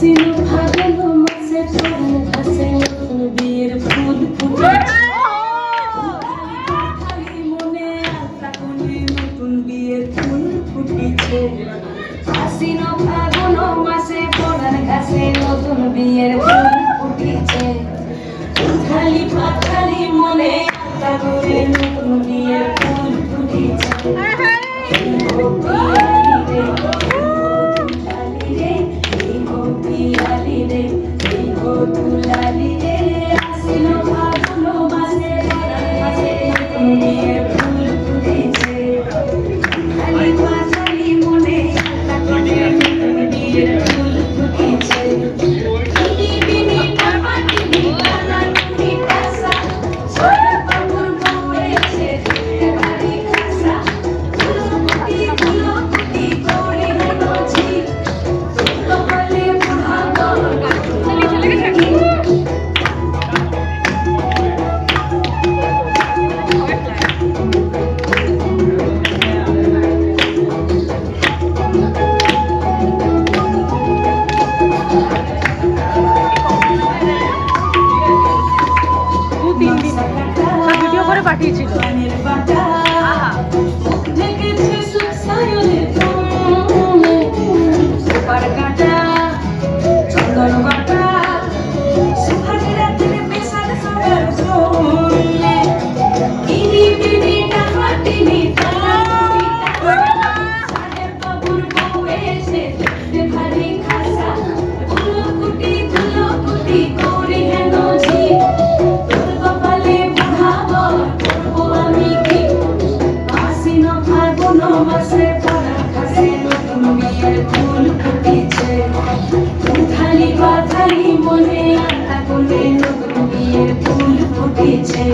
হাসিন ভাগল মাসে পড়ে হাসে নতুন বিয়ের ফুল ফুটে। মনে আশা করি নতুন বিয়ের ফুল ফুটেছে। হাসিন ভাগল মাসে পড়ার ঘাসে নতুন বিয়ের ফুল ফুটেছে। খালি পাখালি মনে আশা করি নতুন বিয়ের ভক্তি আলি মাসে পড়া ফুল ফুটেছে। মনে আত্মা কোলে নতুন বিয়ের ফুল ফুটেছে।